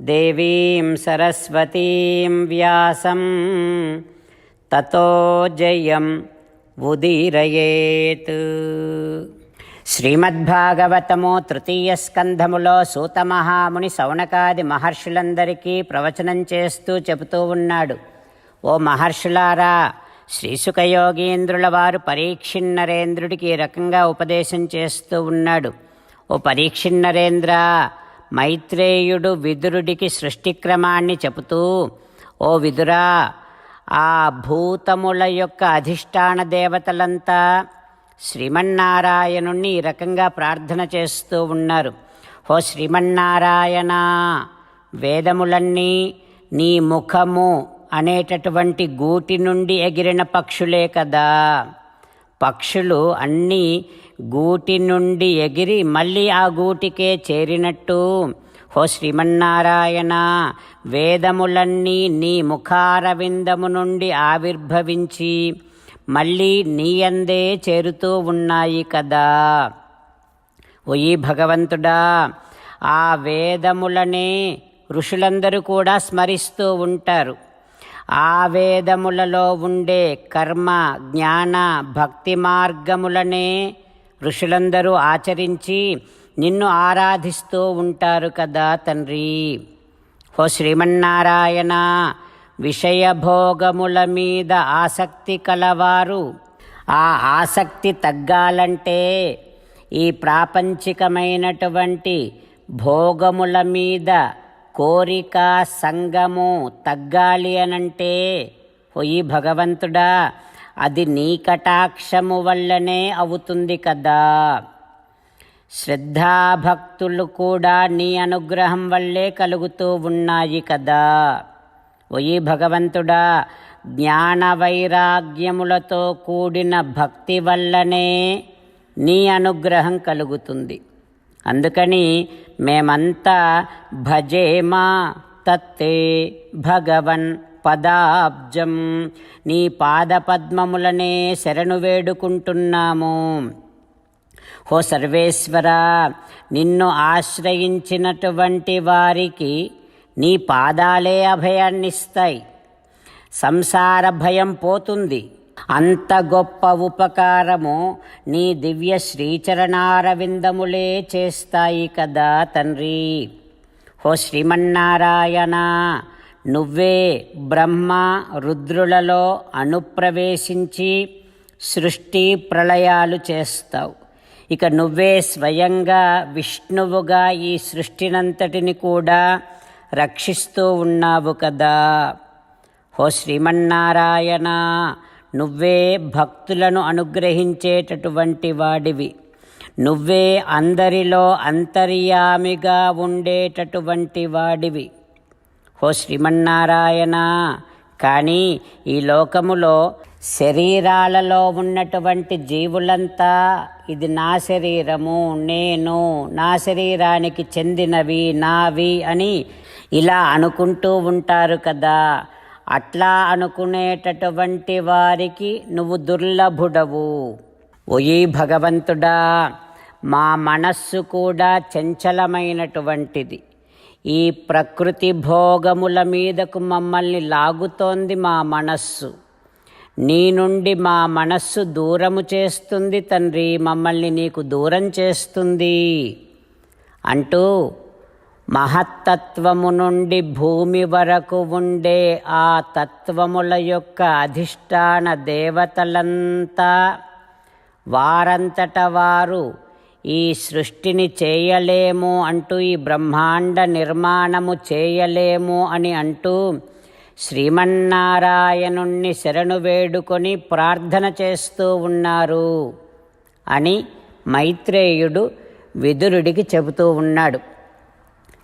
దేవీం సరస్వతీం వ్యాసం. తతో జయం ఉదీరయేత్. శ్రీమద్భాగవతము తృతీయ స్కంధములో సూతమహాముని సౌనకాది మహర్షులందరికీ ప్రవచనం చేస్తూ చెబుతూ ఉన్నాడు. ఓ మహర్షులారా శ్రీసుఖయోగీంద్రుల వారు పరీక్షిన్నరేంద్రుడికి ఈ రకంగా ఉపదేశం చేస్తూ ఉన్నాడు. ఓ పరీక్షిన్నరేంద్ర మైత్రేయుడు విదురుడికి సృష్టిక్రమాన్ని చెబుతూ ఓ విదురా ఆ భూతముల యొక్క అధిష్టాన దేవతలంతా శ్రీమన్నారాయణుణ్ణి ఈ రకంగా ప్రార్థన చేస్తూ ఉన్నారు. ఓ శ్రీమన్నారాయణ వేదములన్నీ నీ ముఖము అనేటటువంటి గూటి నుండి ఎగిరిన పక్షులే కదా. పక్షులు అన్నీ గూటి నుండి ఎగిరి మళ్ళీ ఆ గూటికే చేరినట్టు. హో శ్రీమన్నారాయణ వేదములన్నీ నీ ముఖారవిందము నుండి ఆవిర్భవించి మళ్ళీ నీయందే చేరుతూ ఉన్నాయి కదా. ఓయి భగవంతుడా ఆ వేదములనే ఋషులందరూ కూడా స్మరిస్తూ ఉంటారు. ఆ వేదములలో ఉండే కర్మ జ్ఞాన భక్తి మార్గములనే ఋషులందరూ ఆచరించి నిన్ను ఆరాధిస్తూ ఉంటారు కదా తండ్రి. ఓ శ్రీమన్నారాయణ విషయభోగముల మీద ఆసక్తి కలవారు. ఆ ఆసక్తి తగ్గాలంటే ఈ ప్రాపంచికమైనటువంటి భోగముల మీద కోరిక సంగము తగ్గాలి అనంటే ఓయి భగవంతుడా అది నీ కటాక్షము వల్లనే అవుతుంది కదా. శ్రద్ధాభక్తులు కూడా నీ అనుగ్రహం వల్లే కలుగుతూ ఉన్నాయి కదా. ఓయి భగవంతుడా జ్ఞాన వైరాగ్యములతో కూడిన భక్తి వల్లనే నీ అనుగ్రహం కలుగుతుంది. అందుకని మేమంతా భజేమా తత్తే భగవన్ పదాబ్జం. నీ పాదపద్మములనే శరణు వేడుకుంటున్నాము. హో సర్వేశ్వర నిన్ను ఆశ్రయించినటువంటి వారికి నీ పాదాలే అభయాన్నిస్తాయి. సంసార భయం పోతుంది. అంత గొప్ప ఉపకారము నీ దివ్య శ్రీచరణారవిందములే చేస్తాయి కదా తండ్రి. ఓ శ్రీమన్నారాయణ నువ్వే బ్రహ్మ రుద్రులలో అనుప్రవేశించి సృష్టి ప్రళయాలు చేస్తావు. ఇక నువ్వే స్వయంగా విష్ణువుగా ఈ సృష్టినంతటిని కూడా రక్షిస్తూ ఉన్నావు కదా. ఓ శ్రీమన్నారాయణ నువ్వే భక్తులను అనుగ్రహించేటటువంటి వాడివి నువ్వే అందరిలో అంతర్యామిగా ఉండేటటువంటి వాడివి ఓ శ్రీమన్నారాయణ! కానీ ఈ లోకములో శరీరాలలో ఉన్నటువంటి జీవులంతా ఇది నా శరీరము నేను నా శరీరానికి చెందినవి నావి అని ఇలా అనుకుంటూ ఉంటారు కదా. అట్లా అనుకునేటటువంటి వారికి నువ్వు దుర్లభుడవు. ఒయి భగవంతుడా మా మనస్సు కూడా చంచలమైనటువంటిది. ఈ ప్రకృతి భోగముల మీదకు మమ్మల్ని లాగుతోంది మా మనస్సు. నీ నుండి మా మనస్సు దూరము చేస్తుంది తండ్రి మమ్మల్ని నీకు దూరం చేస్తుంది. అంటూ మహత్తత్వము నుండి భూమి వరకు ఉండే ఆ తత్వముల యొక్క అధిష్టాన దేవతలంతా వారంతట వారు ఈ సృష్టిని చేయలేము అంటూ ఈ బ్రహ్మాండ నిర్మాణము చేయలేము అని అంటూ శ్రీమన్నారాయణుణ్ణి శరణు వేడుకొని ప్రార్థన చేస్తూ ఉన్నారు అని మైత్రేయుడు విదురుడికి చెబుతూ ఉన్నాడు.